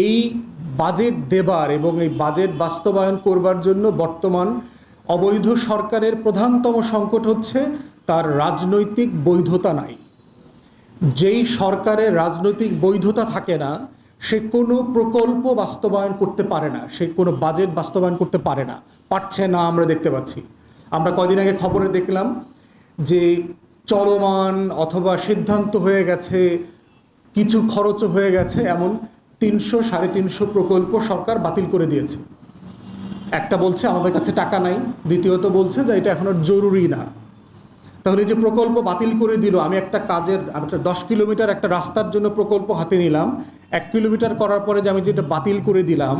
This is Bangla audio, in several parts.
এই বাজেট দেবার এবং এই বাজেট বাস্তবায়ন করবার জন্য বর্তমান অবৈধ সরকারের প্রধানতম সংকট হচ্ছে তার রাজনৈতিক বৈধতা নাই। যেই সরকারের রাজনৈতিক বৈধতা থাকে না, সে কোনো প্রকল্প বাস্তবায়ন করতে পারে না, সে কোনো বাজেট বাস্তবায়ন করতে পারে না, পারছে না আমরা দেখতে পাচ্ছি। আমরা কয়দিন আগে খবরে দেখলাম যে চলমান অথবা সিদ্ধান্ত হয়ে গেছে, কিছু খরচ হয়ে গেছে এমন তিনশো সাড়ে তিনশো প্রকল্প সরকার বাতিল করে দিয়েছে। একটা বলছে, আমাদের কাছে টাকা নাই। দ্বিতীয়ত বলছে যে, এটা এখন জরুরি না। তাহলে এই যে প্রকল্প বাতিল করে দিল, আমি একটা কাজের, আমি একটা দশ কিলোমিটার একটা রাস্তার জন্য প্রকল্প হাতে নিলাম। এক কিলোমিটার করার পরে যে আমি যেটা বাতিল করে দিলাম,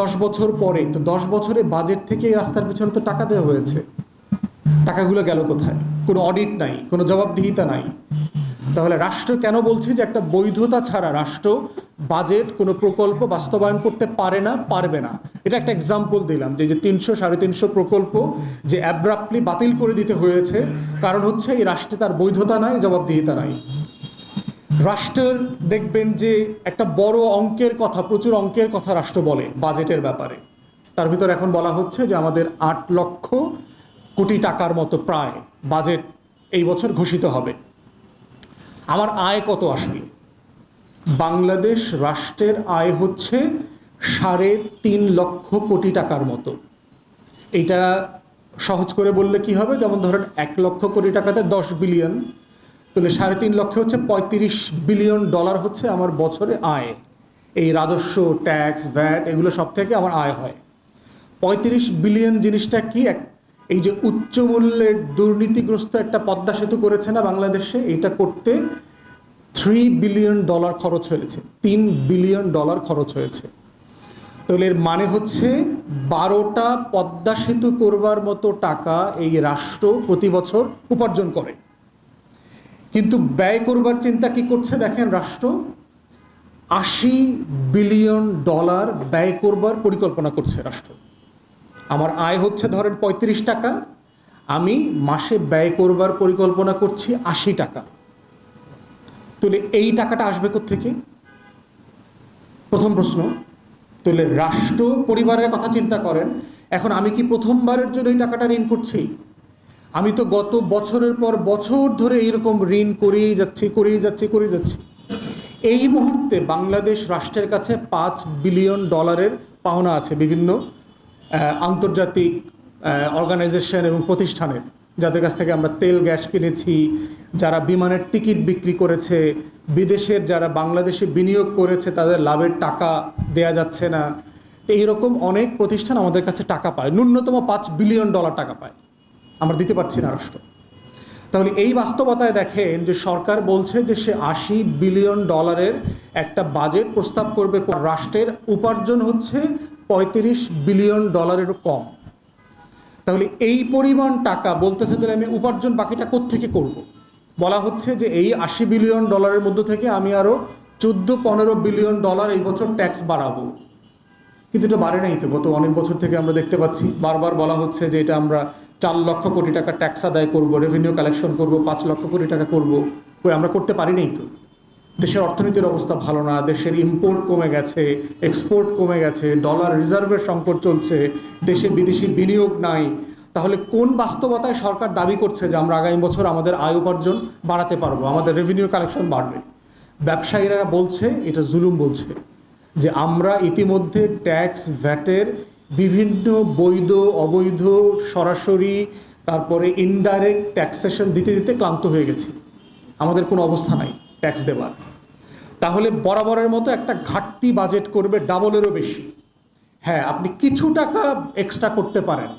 দশ বছর পরে, তো দশ বছরে বাজেট থেকে এই রাস্তার পিছনে তো টাকা দেওয়া হয়েছে। টাকাগুলো গেল কোথায়? কোনো অডিট নাই, কোনো জবাবদিহিতা নাই। তাহলে রাষ্ট্র কেন বলছে যে, একটা বৈধতা ছাড়া রাষ্ট্র বাজেট কোনো প্রকল্প বাস্তবায়ন করতে পারে না, পারবে না। এটা একটা এক্সাম্পল দিলাম যে যে তিনশো সাড়ে তিনশো প্রকল্প যে অ্যাব্রাপ্টলি বাতিল করে দিতে হয়েছে, কারণ হচ্ছে এই রাষ্ট্রে তার বৈধতা নাই, জবাবদিহিতা নাই। রাষ্ট্রের দেখবেন যে একটা বড় অঙ্কের কথা, প্রচুর অঙ্কের কথা রাষ্ট্র বলে বাজেটের ব্যাপারে। তার ভিতর এখন বলা হচ্ছে যে, আমাদের আট লক্ষ কোটি টাকার মতো প্রায় বাজেট এই বছর ঘোষিত হবে। আমার আয় কত আসলে বাংলাদেশ রাষ্ট্রের আয় হচ্ছে সাড়ে তিন লক্ষ কোটি টাকার মতো। এটা সহজ করে বললে কি হবে? যেমন ধরেন এক লক্ষ কোটি টাকাতে দশ বিলিয়ন, তাহলে সাড়ে তিন লক্ষ হচ্ছে পঁয়ত্রিশ বিলিয়ন ডলার হচ্ছে আমার বছরে আয়। এই রাজস্ব, ট্যাক্স, ভ্যাট, এগুলো সব থেকে আমার আয় হয়। পঁয়ত্রিশ বিলিয়ন জিনিসটা কি? এক, এই যে উচ্চ মূল্যের দুর্নীতিগ্রস্ত একটা পদ্মা সেতু করেছে না বাংলাদেশে? এটা করতে থ্রি বিলিয়ন ডলার খরচ হয়েছে, তিন বিলিয়ন ডলার খরচ হয়েছে। তাহলে এর মানে হচ্ছে বারোটা পদ্মা সেতু করবার মতো টাকা এই রাষ্ট্র প্রতি বছর উপার্জন করে। কিন্তু ব্যয় করবার চিন্তা কি করছে দেখেন রাষ্ট্র? আশি বিলিয়ন ডলার ব্যয় করবার পরিকল্পনা করছে রাষ্ট্র। আমার আয় হচ্ছে ধরেন পঁয়ত্রিশ টাকা, আমি মাসে ব্যয় করবার পরিকল্পনা করছি আশি টাকা। তাহলে এই টাকাটা আসবে থেকে প্রথম প্রশ্ন তাহলে রাষ্ট্র পরিবারের কথা চিন্তা করেন, এখন আমি কি প্রথমবারের জন্য এই টাকাটা ঋণ করছি? আমি তো গত বছরের পর বছর ধরে এইরকম ঋণ করেই যাচ্ছি করেই যাচ্ছি করেই যাচ্ছি। এই মুহূর্তে বাংলাদেশ রাষ্ট্রের কাছে পাঁচ বিলিয়ন ডলারের পাওনা আছে বিভিন্ন আন্তর্জাতিক অর্গানাইজেশন এবং প্রতিষ্ঠানের। যাদের কাছ থেকে আমরা তেল, গ্যাস কিনেছি, যারা বিমানের টিকিট বিক্রি করেছে, বিদেশের যারা বাংলাদেশে বিনিয়োগ করেছে, তাদের লাভের টাকা দেয়া যাচ্ছে না। এইরকম অনেক প্রতিষ্ঠান আমাদের কাছে টাকা পায়। ন্যূনতম পাঁচ বিলিয়ন ডলার টাকা পায়। আমরা দিতে পারছি না রাষ্ট্র। তাহলে এই বাস্তবতায় দেখেন যে সরকার বলছে যে সে আশি বিলিয়ন ডলারের একটা বাজেট প্রস্তাব করবে, রাষ্ট্রের উপার্জন হচ্ছে পঁয়ত্রিশ বিলিয়ন ডলারেরও কম। তাহলে এই পরিমাণ টাকা বলতেছে তাহলে আমি উপার্জন বাকিটা কোত্থেকে করব। বলা হচ্ছে যে এই আশি বিলিয়ন ডলারের মধ্যে থেকে আমি আরও চোদ্দ পনেরো বিলিয়ন ডলার এই বছর ট্যাক্স বাড়াবো। কিন্তু এটা বাড়ে নাই তো। গত অনেক বছর থেকে আমরা দেখতে পাচ্ছি, বারবার বলা হচ্ছে যে এটা আমরা চার লক্ষ কোটি টাকা ট্যাক্স আদায় করব রেভিনিউ কালেকশন করব, পাঁচ লক্ষ কোটি টাকা করব। কই আমরা করতে পারি নাই তো? দেশের অর্থনীতির অবস্থা ভালো না, দেশের ইম্পোর্ট কমে গেছে এক্সপোর্ট কমে গেছে ডলার রিজার্ভের সংকট চলছে, দেশে বিদেশি বিনিয়োগ নাই। তাহলে কোন বাস্তবতায় সরকার দাবি করছে যে আমরা আগামী বছর আমাদের আয় উপার্জন বাড়াতে পারব, আমাদের রেভিনিউ কালেকশন বাড়বে? ব্যবসায়ীরা বলছে, এটা জুলুম বলছে, যে আমরা ইতিমধ্যে ট্যাক্স ভ্যাটের বিভিন্ন বৈধ, অবৈধ, সরাসরি, তারপরে ইনডাইরেক্ট ট্যাক্সেশন দিতে দিতে ক্লান্ত হয়ে গেছি। আমাদের কোনো অবস্থা নাই। ট্যাক্স দেবার তাহলে বরাবরের মতো একটা ঘাটতি বাজেট করবে ডাবলেরও বেশি। হ্যাঁ আপনি কিছু টাকা এক্সট্রা করতে পারেন।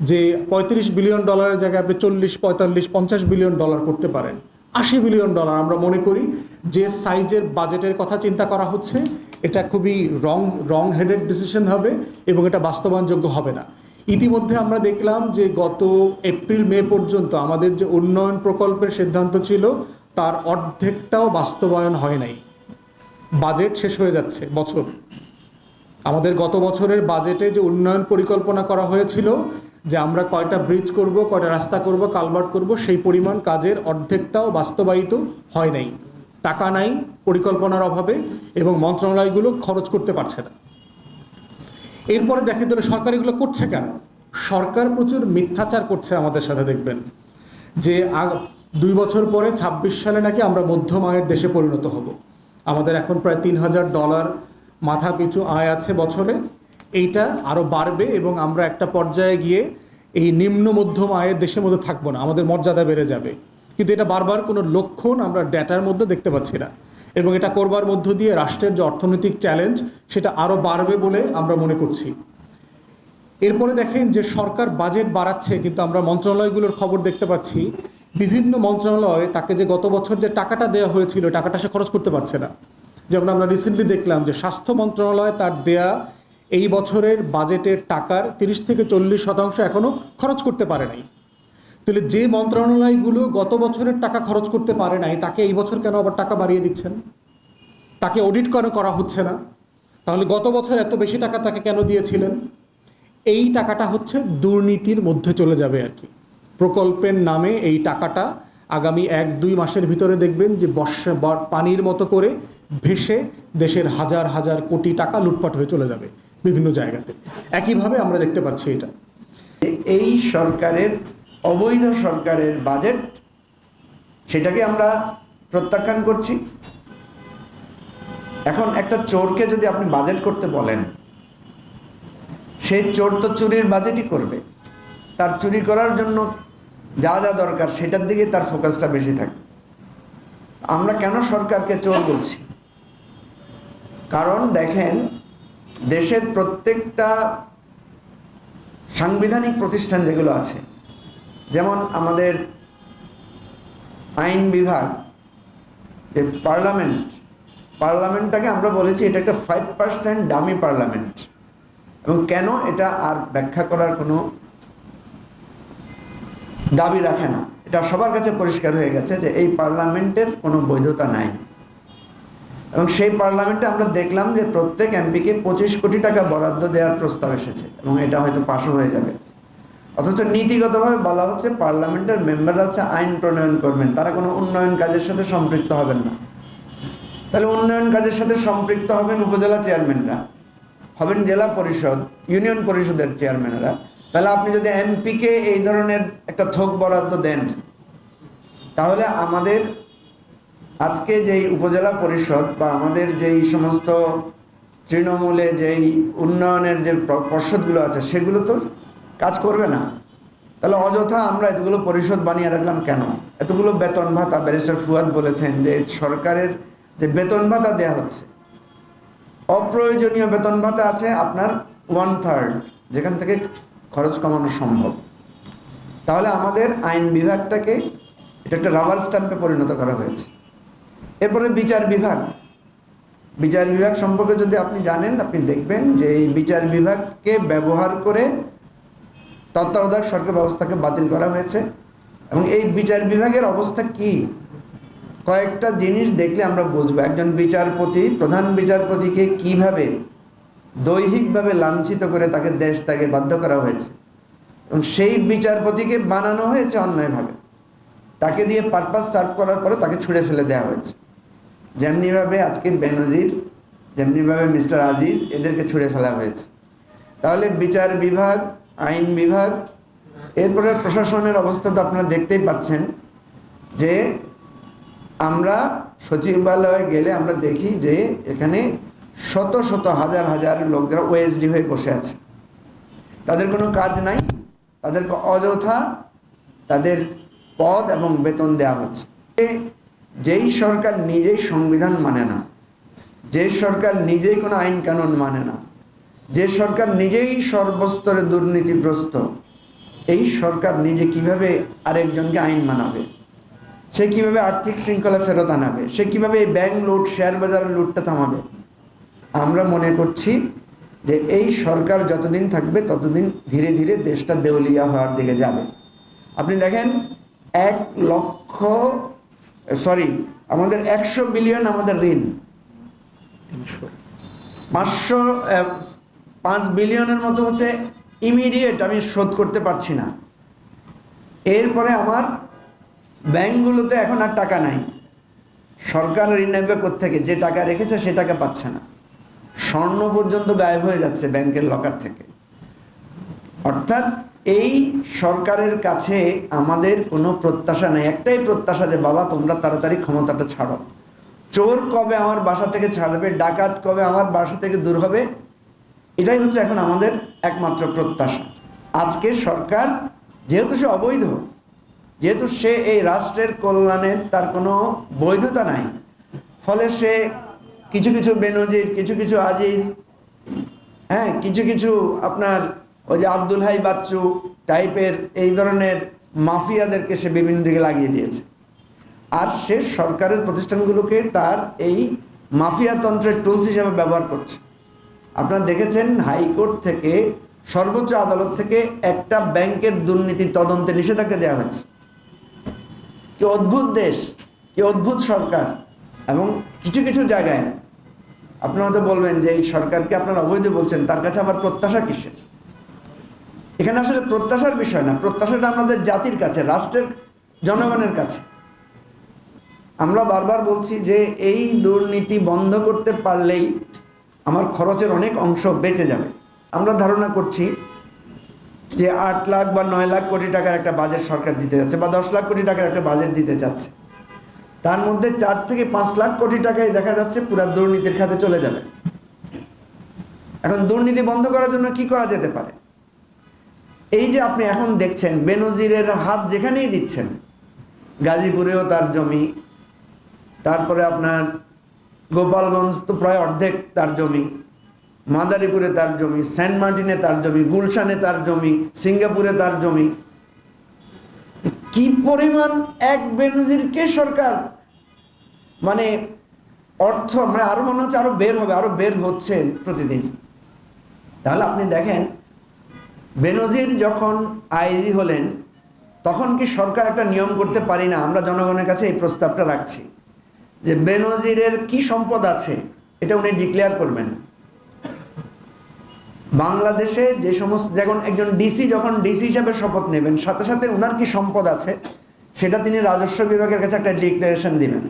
যে পঁয়ত্রিশ বিলিয়ন ডলারের জায়গায় আপনি চল্লিশ, পঁয়তাল্লিশ, পঞ্চাশ বিলিয়ন ডলার করতে পারেন। আশি বিলিয়ন ডলার আমরা মনে করি যে সাইজের বাজেটের কথা চিন্তা করা হচ্ছে। এটা খুবই রং রং হেডেড ডিসিশন হবে এবং এটা বাস্তবায়নযোগ্য হবে না। ইতিমধ্যে আমরা দেখলাম যে গত এপ্রিল, মে পর্যন্ত আমাদের যে উন্নয়ন প্রকল্পের সিদ্ধান্ত ছিল তার অর্ধেকটাও বাস্তবায়ন হয় নাই। বাজেট শেষ হয়ে যাচ্ছে, বছর। আমাদের গত বছরের বাজেটে যে উন্নয়ন পরিকল্পনা করা হয়েছিল, যে আমরা কয়টা ব্রিজ করব, কয়টা রাস্তা করব, কালভার্ট করব, সেই পরিমাণ কাজের অর্ধেকটাও বাস্তবায়িত হয় নাই। টাকা নাই পরিকল্পনার অভাবে এবং মন্ত্রণালয়গুলো খরচ করতে পারছে না। এরপরে দেখেন তাহলে সরকার এগুলো করছে কেন? সরকার প্রচুর মিথ্যাচার করছে আমাদের সাথে দেখবেন। যে দুই বছর পরে ২৬ সালে নাকি আমরা মধ্যম আয়ের দেশে পরিণত হব। আমাদের এখন প্রায় তিন হাজার ডলার মাথা পিছু আয় আছে বছরে। এইটা আরও বাড়বে এবং আমরা একটা পর্যায়ে গিয়ে এই নিম্ন মধ্যম আয়ের দেশের মধ্যে থাকব না। আমাদের মর্যাদা বেড়ে যাবে। কিন্তু এটা বারবার কোনো লক্ষণ আমরা ডেটার মধ্যে দেখতে পাচ্ছি না। এবং এটা করবার মধ্য দিয়ে রাষ্ট্রের যে অর্থনৈতিক চ্যালেঞ্জ, সেটা আরও বাড়বে বলে আমরা মনে করছি। এরপরে দেখেন যে সরকার বাজেট বাড়াচ্ছে, কিন্তু আমরা মন্ত্রণালয়গুলোর খবর দেখতে পাচ্ছি বিভিন্ন মন্ত্রণালয় তাকে যে গত বছর যে টাকাটা দেওয়া হয়েছিল, টাকাটা সে খরচ করতে পারছে না। যেমন আমরা রিসেন্টলি দেখলাম যে স্বাস্থ্য মন্ত্রণালয় তার দেয়া এই বছরের বাজেটের টাকার তিরিশ থেকে চল্লিশ শতাংশ এখনও খরচ করতে পারে নাই। তাহলে যে মন্ত্রণালয়গুলো গত বছরের টাকা খরচ করতে পারে নাই, তাকে এই বছর কেন আবার টাকা বাড়িয়ে দিচ্ছেন? তাকে অডিট কেন করা হচ্ছে না? তাহলে গত বছর এত বেশি টাকা তাকে কেন দিয়েছিলেন? এই টাকাটা হচ্ছে দুর্নীতির মধ্যে চলে যাবে আর কি। প্রকল্পের নামে এই টাকাটা আগামী এক, দুই মাসের ভিতরে দেখবেন যে বর্ষা পানির মতো করে ভেসে দেশের হাজার হাজার কোটি টাকা লুটপাট হয়ে চলে যাবে বিভিন্ন জায়গাতে। একইভাবে আমরা দেখতে পাচ্ছি এটা। এই সরকারের, অবৈধ সরকারের বাজেট সেটাকে আমরা প্রত্যাখ্যান করছি। এখন একটা চোরকে যদি আপনি বাজেট করতে বলেন সেই চোর তো চুরির বাজেটই করবে। তার চুরি করার জন্য যা যা দরকার সেটার দিকে তার ফোকাসটা বেশি থাকে। আমরা কেন সরকারকে চোর বলছি? কারণ দেখেন, দেশের প্রত্যেকটা সাংবিধানিক প্রতিষ্ঠান যেগুলো আছে, যেমন আমাদের আইন বিভাগ, যে পার্লামেন্ট, পার্লামেন্টটাকে আমরা বলেছি এটা একটা ফাইভ পার্সেন্ট দামি পার্লামেন্ট। এবং কেন এটা আর ব্যাখ্যা করার কোনো দাবি রাখে না। এটা সবার কাছে পরিষ্কার হয়ে গেছে যে এই পার্লামেন্টের কোনো বৈধতা নাই। এবং সেই পার্লামেন্টে আমরা দেখলাম যে প্রত্যেক এমপিকে পঁচিশ কোটি টাকা বরাদ্দ দেওয়ার প্রস্তাব এসেছে এবং এটা হয়তো পাশও হয়ে যাবে। অথচ নীতিগতভাবে বলা হচ্ছে পার্লামেন্টের মেম্বাররা হচ্ছে আইন প্রণয়ন করবেন, তারা কোনো উন্নয়ন কাজের সাথে সম্পৃক্ত হবেন না। তাহলে উন্নয়ন কাজের সাথে সম্পৃক্ত হবেন উপজেলা চেয়ারম্যানরা, হবেন জেলা পরিষদ, ইউনিয়ন পরিষদের চেয়ারম্যানরা। তাহলে আপনি যদি এমপিকে এই ধরনের একটা থোক বরাদ্দ দেন, তাহলে আমাদের আজকে যেই উপজেলা পরিষদ বা আমাদের যেই সমস্ত তৃণমূলে যেই উন্নয়নের যে পর্ষদগুলো আছে, সেগুলো তো কাজ করবে না। তাহলে অযথা আমরা এতগুলো পরিষদ বানিয়ে রাখলাম কেন? এতগুলো বেতন ভাতা, ব্যারিস্টার ফুয়াদ বলেছেন যে সরকারের যে বেতন ভাতা দেওয়া হচ্ছে, অপ্রয়োজনীয় বেতন ভাতা আছে আপনার ওয়ান থার্ড যেখান থেকে খরচ কমানো সম্ভব। তাহলে আমাদের আইন বিভাগটাকে এটা একটা রাবার স্ট্যাম্পে পরিণত করা হয়েছে। এরপরে বিচার বিভাগ। বিচার বিভাগ সম্পর্কে যদি আপনি জানেন, আপনি দেখবেন যে এই বিচার বিভাগকে ব্যবহার করে তত্ত্বাবধায়ক সরকার ব্যবস্থাকে বাতিল করা হয়েছে। এবং এই বিচার বিভাগের অবস্থা কি? কয়েকটা জিনিস দেখলে আমরা বুঝব। একজন বিচারপতি, প্রধান বিচারপতিকে কীভাবে দৈহিকভাবে লাঞ্ছিত করে তাকে দেশ ত্যাগে বাধ্য করা হয়েছে। এবং সেই বিচারপতিকে বানানো হয়েছে অন্যায়ভাবে। তাকে দিয়ে পারপাস সার্ভ করার পরে তাকে ছুঁড়ে ফেলে দেওয়া হয়েছে। যেমনিভাবে আজকে বেনজির, যেমনিভাবে মিস্টার আজিজ, এদেরকে ছুঁড়ে ফেলা হয়েছে। তাহলে বিচার বিভাগ, আইন বিভাগ, এরপরে প্রশাসনের অবস্থা তো আপনারা দেখতেই পাচ্ছেন যে আমরা সচিবালয়ে গেলে আমরা দেখি যে এখানে শত শত হাজার হাজার লোক যারা ওএসডি হয়ে বসে আছে। তাদের কোনো কাজ নাই, তাদেরকে অযথা তাদের পদ এবং বেতন দেওয়া হচ্ছে। যেই সরকার নিজেই সংবিধান মানে না, যে সরকার নিজেই কোনো আইন কানুন মানে না, যে সরকার নিজেই সর্বস্তরে দুর্নীতিগ্রস্ত, এই সরকার নিজে কীভাবে আরেকজনকে আইন মানাবে? সে কীভাবে আর্থিক শৃঙ্খলা ফেরত আনাবে? সে কীভাবে এই ব্যাংক লুট শেয়ার বাজারের লুটটা থামাবে? আমরা মনে করছি যে এই সরকার যতদিন থাকবে ততদিন ধীরে ধীরে দেশটা দেউলিয়া হওয়ার দিকে যাবে। আপনি দেখেন এক লক্ষ সরি আমাদের একশো বিলিয়ন আমাদের ঋণ। পাঁচশো পাঁচ বিলিয়নের মতো হচ্ছে ইমিডিয়েট আমি শোধ করতে পারছি না। এরপরে আমার ব্যাংকগুলোতে এখন আর টাকা নাই। সরকার ঋণ নেবে থেকে যে টাকা রেখেছে সে টাকা পাচ্ছে না। স্বর্ণ পর্যন্ত গায়েব হয়ে যাচ্ছে ব্যাংকের লকার থেকে। অর্থাৎ এই সরকারের কাছে আমাদের কোনো প্রত্যাশা নেই। একটাই প্রত্যাশা যে, বাবা, তোমরা তাড়াতাড়ি ক্ষমতাটা ছাড়ো। চোর কবে আমার বাসা থেকে ছাড়বে? ডাকাত কবে আমার বাসা থেকে দূর হবে? এটাই হচ্ছে এখন আমাদের একমাত্র প্রত্যাশা। আজকে সরকার, যেহেতু সে অবৈধ, যেহেতু সে এই রাষ্ট্রের কল্যাণের তার কোনো বৈধতা নাই, ফলে সে কিছু কিছু বেনজির, কিছু কিছু আজিজ হ্যাঁ কিছু কিছু আপনার ওই যে আব্দুল হাই বাচ্চু টাইপের এই ধরনের মাফিয়াদেরকে সে বিভিন্ন দিকে লাগিয়ে দিয়েছে। আর সে সরকারের প্রতিষ্ঠানগুলোকে তার এই মাফিয়াতন্ত্রের টুলস হিসেবে ব্যবহার করছে। আপনারা দেখেছেন হাইকোর্ট থেকে সর্বোচ্চ আদালত থেকে একটা ব্যাংকের দুর্নীতি তদন্তে নিষেধাজ্ঞা দেওয়া হয়েছে। কি অদ্ভুত দেশ, কি অদ্ভুত সরকার এবং কিছু কিছু জায়গায় আপনারা হয়তো বলবেন যে এই সরকারকে আপনারা অবৈধ বলছেন, তার কাছে আবার প্রত্যাশা কিসের? এখানে আসলে প্রত্যাশার বিষয় না, প্রত্যাশাটা আমাদের জাতির কাছে, রাষ্ট্রের, জনগণের কাছে। আমরা বারবার বলছি যে এই দুর্নীতি বন্ধ করতে পারলেই আমার খরচের অনেক অংশ বেঁচে যাবে। আমরা ধারণা করছি যে আট লাখ বা নয় লাখ কোটি টাকার একটা বাজেট সরকার দিতে যাচ্ছে বা দশ লাখ কোটি টাকার একটা বাজেট দিতে যাচ্ছে তার মধ্যে চার থেকে পাঁচ লাখ কোটি টাকায় দেখা যাচ্ছে পুরো দুর্নীতির খাতে চলে যাবে। এখন দুর্নীতি বন্ধ করার জন্য কি করা যেতে পারে? এই যে আপনি এখন দেখছেন বেনজিরের হাত যেখানেই দিচ্ছেন, গাজীপুরেও তার জমি, তারপরে আপনার গোপালগঞ্জ তো প্রায় অর্ধেক তার জমি, মাদারীপুরে তার জমি, সেন্ট মার্টিনে তার জমি, গুলশানে তার জমি, সিঙ্গাপুরে তার জমি কি পরিমাণ এক বেনজিরকে সরকার মানে অর্থ মানে আরও মনে হচ্ছে আরও বের হবে, আরও বের হচ্ছে প্রতিদিন। তাহলে আপনি দেখেন, বেনজির যখন আইজি হলেন, তখন কি সরকার একটা নিয়ম করতে পারি না? আমরা জনগণের কাছে এই প্রস্তাবটা রাখছি যে বেনজিরের কি সম্পদ আছে, এটা উনি ডিক্লেয়ার করবেন। বাংলাদেশে যে সমস্ত যখন একজন ডিসি যখন ডিসি হিসাবে শপথ নেবেন, সাথে সাথে ওনার কি সম্পদ আছে? সেটা তিনি রাজস্ব বিভাগের কাছে একটা ডিক্লারেশন দিবেন।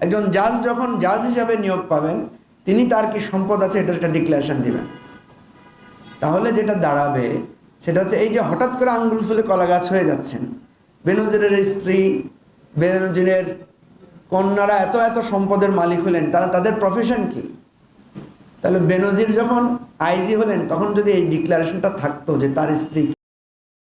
একজন জাজ যখন জাজ হিসাবে নিয়োগ পাবেন, তিনি তার কি সম্পদ আছে এটা একটা ডিক্লারেশন দিবেন। তাহলে যেটা দাঁড়াবে, সেটা হচ্ছে এই যে হঠাৎ করে আঙ্গুল ফুলে কলা গাছ হয়ে যাচ্ছেন। বেনজিরের স্ত্রী, বেনজিরের কন্যারা এত এত সম্পদের মালিক হলেন, তারা তাদের প্রফেশন কি? তাহলে বেনজির যখন আইজি হলেন তখন যদি এই ডিক্লারেশনটা থাকতো যে তার স্ত্রী